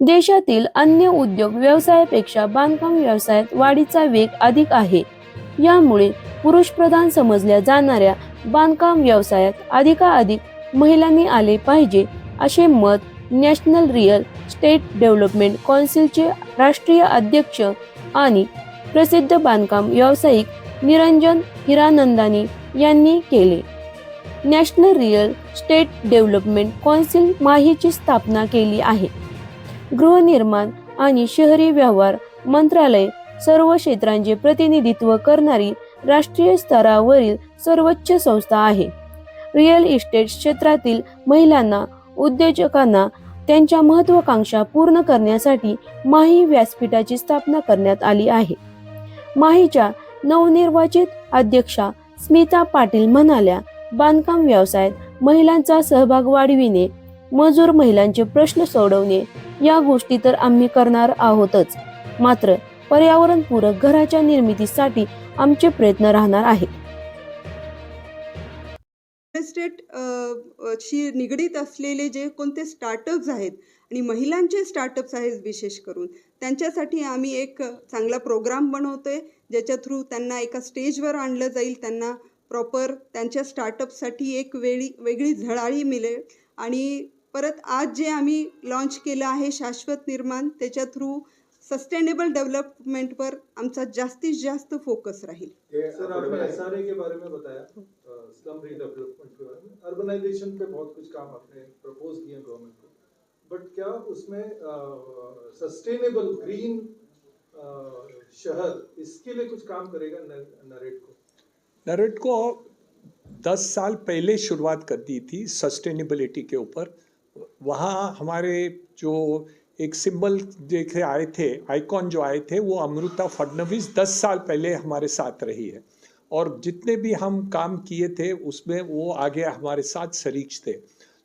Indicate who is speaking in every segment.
Speaker 1: देशातील अन्य उद्योग व्यवसायापेक्षा बांधकाम व्यवसायात वाढीचा वेग अधिक आहे. यामुळे पुरुषप्रधान समजल्या जाणाऱ्या बांधकाम व्यवसायात अधिकाधिक महिलांनी आले पाहिजे असे मत नॅशनल रिअल स्टेट डेव्हलपमेंट कौन्सिलचे राष्ट्रीय अध्यक्ष आणि प्रसिद्ध बांधकाम व्यावसायिक निरंजन हिरानंदानी यांनी केले. National real estate development council माहीची स्थापना केली आहे. गृहनिर्माण आणि शहरी व्यवहार मंत्रालय सर्व क्षेत्रांचे प्रतिनिधित्व करणारी राष्ट्रीय स्तरावरील सर्वोच्च संस्था आहे. रिअल इस्टेट क्षेत्रातील महिलांना उद्योजकांना त्यांच्या महत्वाकांक्षा पूर्ण करण्यासाठी माही व्यासपीठाची स्थापना करण्यात आली आहे. माहीच्या नवनिर्वाचित अध्यक्षा स्मिता पाटील म्हणाल्या बांधकाम व्यवसायात महिलांचा सहभाग वाढविणे मजूर महिलांचे प्रश्न सोडवणे या गोष्टी तर आम्ही करणार आहोतच. मात्र पर्यावरणपूरक घराच्या निर्मितीसाठी आमचे प्रयत्न राहणार आहेत.
Speaker 2: इस्टेट शी निगडीत असलेले जे कोणते स्टार्टअप्स आहेत आणि महिलांचे स्टार्टअप्स आहेत विशेष करून त्यांच्यासाठी आम्ही एक चांगला प्रोग्राम बनवतोय ज्याच्या थ्रू त्यांना एका स्टेजवर आणलं जाईल त्यांना प्रॉपर त्यांच्या स्टार्टअपसाठी एक वेळी वेगळी झळाळी मिळेल आणि परत आज जे आम्ही लॉन्च केलं आहे शाश्वत निर्माण त्याच्या थ्रू सस्टेनेबल डेव्हलपमेंटवर आमचा जास्तीत जास्त फोकस राहील.
Speaker 3: सर अर्बनाइजेशन पे बहुत कुछ काम आपने प्रपोज किए गवर्नमेंट को. बट क्या उसमें सस्टेनेबल ग्रीन शहर इसके लिए कुछ काम करेगा नरेट को?
Speaker 4: नरेट को दस साल पहले शुरुआत कर दी थी सस्टेनेबिलिटी के ऊपर। वहाँ हमारे जो एक सिंबल देखे आए थे आइकॉन जो आए थे, वो अमृता फडनवीस दस साल पहले हमारे साथ रही है। और जितने भी हम काम किए थे, उसमें वो आगे हमारे साथ शरीक थे।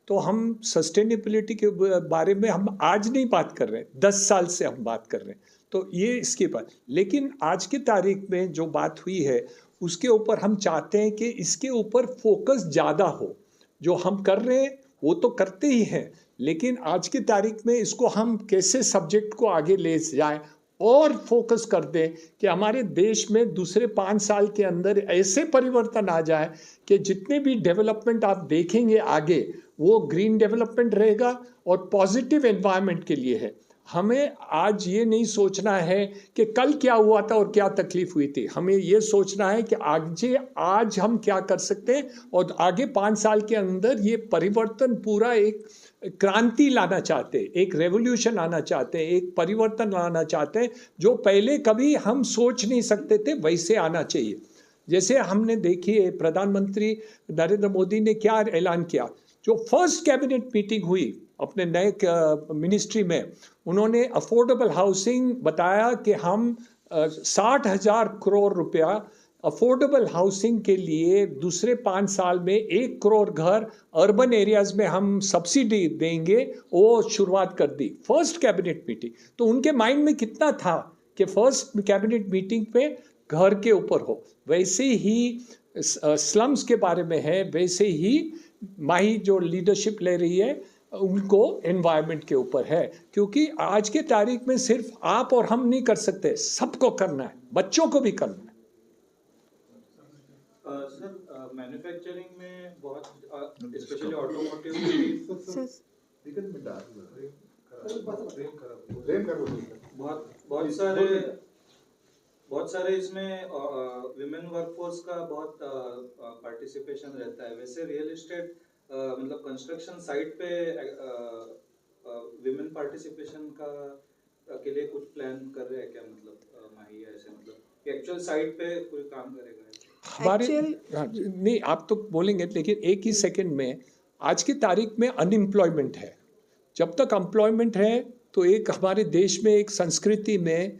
Speaker 4: तो हम सस्टेनेबिलिटी के बारे में हम आज नहीं बात कर रहे हैं, दस साल से हम बात कर रहे हैं। तो ये इसके बाद, लेकिन आज की तारीख में जो बात हुई है उसके ऊपर हम चाहते हैं कि इसके ऊपर फोकस ज़्यादा हो। जो हम कर रहे हैं, वो तो करते ही हैं, लेकिन आज की तारीख में इसको हम कैसे सब्जेक्ट को आगे ले जाएँ और फोकस कर दें कि हमारे देश में दूसरे पाँच साल के अंदर ऐसे परिवर्तन आ जाए कि जितने भी डेवलपमेंट आप देखेंगे आगे, वो ग्रीन डेवलपमेंट रहेगा और पॉजिटिव एनवायरनमेंट के लिए है। हमें आज ये नहीं सोचना है कि कल क्या हुआ था और क्या तकलीफ़ हुई थी। हमें ये सोचना है कि आज आज हम क्या कर सकते हैं और आगे पाँच साल के अंदर ये परिवर्तन पूरा एक क्रांति लाना चाहते हैं, एक रेवोल्यूशन आना चाहते हैं, एक परिवर्तन लाना चाहते हैं, जो पहले कभी हम सोच नहीं सकते थे, वैसे आना चाहिए। जैसे हमने देखिए प्रधानमंत्री नरेंद्र मोदी ने क्या ऐलान किया? जो फ़र्स्ट कैबिनेट मीटिंग हुई अपने नए मिनिस्ट्री में, उन्होंने अफोर्डेबल हाउसिंग बताया कि हम साठ हज़ार करोड़ रुपया अफोर्डेबल हाउसिंग के लिए दूसरे पाँच साल में एक करोड़ घर अर्बन एरियाज़ में हम सब्सिडी देंगे, वो शुरुआत कर दी फ़र्स्ट कैबिनेट मीटिंग तो उनके माइंड में कितना था कि फ़र्स्ट कैबिनेट मीटिंग पे घर के ऊपर हो? वैसे ही स्लम्स के बारे में है, वैसे ही माही जो लीडरशिप ले रही है उनको एनवायरनमेंट के ऊपर है। क्योंकि आज के तारीख में सिर्फ़ आप और हम नहीं कर सकते सबको करना है बच्चों को भी करना है।
Speaker 5: सर मैन्युफैक्चरिंग में बहुत स्पेशली ऑटोमोटिव बहुत बहुत सारे बहुत सारे इसमें विमेन वर्कफोर्स का बहुत पार्टिसिपेशन रहता है। वैसे रियल एस्टेट मतलब कंस्ट्रक्शन साइट पे विमेन पार्टिसिपेशन का के लिए कुछ प्लान कर रहे हैं क्या? मतलब माही ऐसे मतलब एक्चुअल साइट पे कोई काम करेगा
Speaker 4: हमारे हाँ, नहीं आप तो बोलेंगे लेकिन एक ही सेकंड में आज की तारीख में अनएम्प्लॉयमेंट है। जब तक एम्प्लॉयमेंट है तो एक हमारे देश में एक संस्कृति में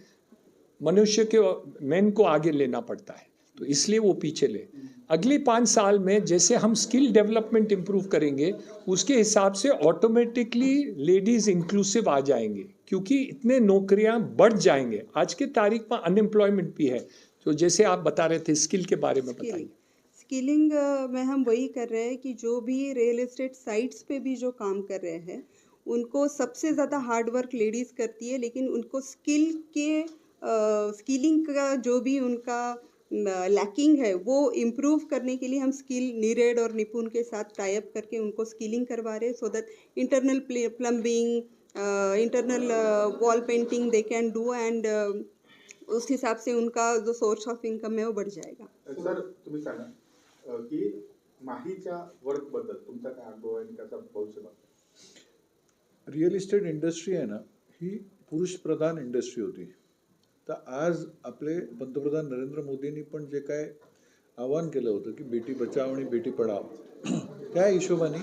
Speaker 4: मनुष्य के मैन को आगे लेना पड़ता है तो इसलिए वो पीछे ले। अगले पाँच साल में जैसे हम स्किल डेवलपमेंट इम्प्रूव करेंगे उसके हिसाब से ऑटोमेटिकली लेडीज़ इंक्लूसिव आ जाएँगे क्योंकि इतने नौकरियाँ बढ़ जाएँगे। आज के तारीख में अनएम्प्लॉयमेंट भी है तो जैसे आप बता रहे थे स्किल के बारे में बताइए।
Speaker 2: स्किलिंग में हम वही कर रहे हैं कि जो भी रियल एस्टेट साइट्स पे भी जो काम कर रहे हैं उनको सबसे ज़्यादा हार्ड वर्क लेडीज़ करती है लेकिन उनको स्किल के स्किलिंग का जो भी उनका लैकिंग है वो इम्प्रूव करने के लिए हम स्किल नीरेड और निपुण के साथ टाइप करके उनको स्किलिंग करवा रहे हैं so that internal plumbing internal wall painting they can do and उस हिसाब से उनका जो सोर्स ऑफ़ इनकम है वो बढ़ जाएगा।
Speaker 6: सर तुम्ही सांगा की माहीच्या वर्कबद्दल तुमचा काय अनुभव आहे आणि त्याचा भविष्य
Speaker 7: रिअल इस्टेट इंडस्ट्री आहे ना ही पुरुषप्रधान इंडस्ट्री होती. तर आज आपले पंतप्रधान नरेंद्र मोदींनी पण जे काय आवाहन केलं होतं की बेटी बचाव आणि बेटी पढाव त्या हिशोबाने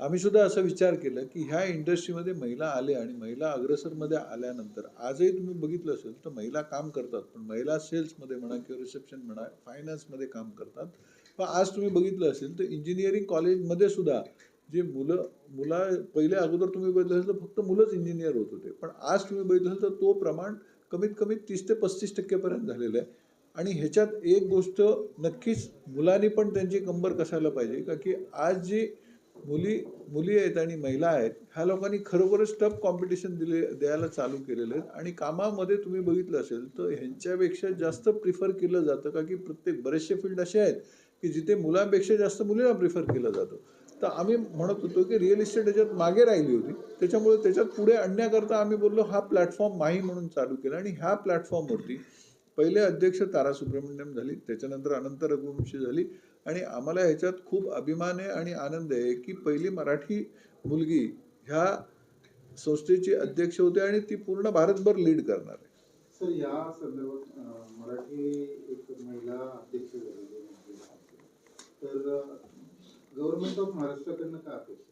Speaker 7: आम्ही सुद्धा असा विचार केला की ह्या इंडस्ट्रीमध्ये महिला आल्या आणि महिला अग्रसरमध्ये आल्यानंतर आजही तुम्ही बघितलं असेल तर महिला काम करतात पण महिला सेल्समध्ये म्हणा किंवा रिसेप्शन म्हणा फायनान्समध्ये काम करतात. पण आज तुम्ही बघितलं असेल तर इंजिनिअरिंग कॉलेजमध्ये सुद्धा जे मुलं मुला पहिले अगोदर तुम्ही बघितलं असेल तर फक्त मुलंच इंजिनियर होत होते. पण आज तुम्ही बघितलं असेल तर तो प्रमाण कमीत कमी तीस ते पस्तीस टक्केपर्यंत झालेलं आहे. आणि ह्याच्यात एक गोष्ट नक्कीच मुलांनी पण त्यांची कंबर कसायला पाहिजे. का की आज जी मुली मुली आहेत आणि महिला आहेत ह्या लोकांनी खरोखरच टफ कॉम्पिटिशन दिले द्यायला चालू केलेले आहेत. आणि कामामध्ये तुम्ही बघितलं असेल तर ह्यांच्यापेक्षा जास्त प्रिफर केलं जातं. का की प्रत्येक बरेचसे फील्ड असे आहेत की जिथे मुलांपेक्षा जास्त मुलींना प्रिफर केलं जातं. तर आम्ही म्हणत होतो की रिअल इस्टेट याच्यात मागे राहिली होती. त्याच्यामुळे त्याच्यात पुढे आणण्याकरता आम्ही बोललो हा प्लॅटफॉर्म माही म्हणून चालू केला. आणि ह्या प्लॅटफॉर्मवरती पहिले अध्यक्ष तारा सुब्रमण्यम झाली त्याच्यानंतर अनंत रघुवंशी झाली. आणि आम्हाला ह्याच्यात खूप अभिमान आहे आणि आनंद आहे की पहिली मराठी मुलगी ह्या संस्थेची अध्यक्ष होते आणि ती पूर्ण भारतभर लीड करणार आहे.
Speaker 6: सर या संदर्भात मराठी एक महिला अध्यक्ष झालेली आहे. तर गव्हर्नमेंट ऑफ महाराष्ट्राकडनं काय अपेक्षा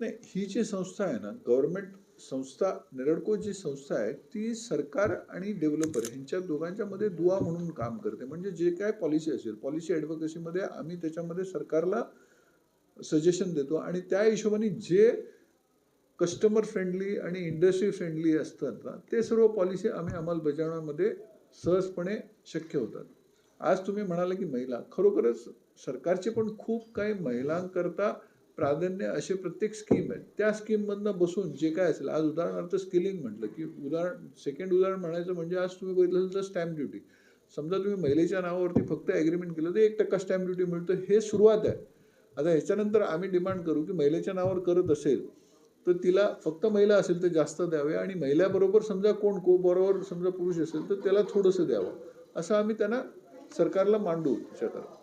Speaker 7: नाही ही जी संस्था आहे ना गव्हर्नमेंट संस्था निरडको जी संस्था आहे ती सरकार आणि डेव्हलपर ह्यांच्या दोघांच्या मध्ये दुवा म्हणून काम करते. म्हणजे जे काय पॉलिसी असेल पॉलिसी ॲडव्होकेसीमध्ये आम्ही त्याच्यामध्ये सरकारला सजेशन देतो आणि त्या हिशोबाने जे कस्टमर फ्रेंडली आणि इंडस्ट्री फ्रेंडली असतात ना ते सर्व पॉलिसी आम्ही अंमलबजावण्यामध्ये सहजपणे शक्य होतात. आज तुम्ही म्हणाले की महिला खरोखरच सरकारचे पण खूप काही महिलांकरता प्राधान्य असे प्रत्येक स्कीम आहेत त्या स्कीममधनं बसून जे काय असेल आज उदाहरणार्थ स्किलिंग म्हटलं की उदाहरण सेकंड उदाहरण म्हणायचं म्हणजे आज तुम्ही बघितलं असेल तर स्टॅम्प ड्युटी समजा तुम्ही महिलेच्या नावावरती फक्त ॲग्रीमेंट केलं तर एक टक्का स्टॅम्प ड्युटी मिळतं. हे सुरुवात आहे. आता ह्याच्यानंतर आम्ही डिमांड करू की महिलेच्या नावावर करत असेल तर तिला फक्त महिला असेल तर जास्त द्यावे आणि महिल्याबरोबर समजा कोण को बरोबर समजा पुरुष असेल तर त्याला थोडंसं द्यावं. असं आम्ही त्यांना सरकारला मांडू त्याच्याकरता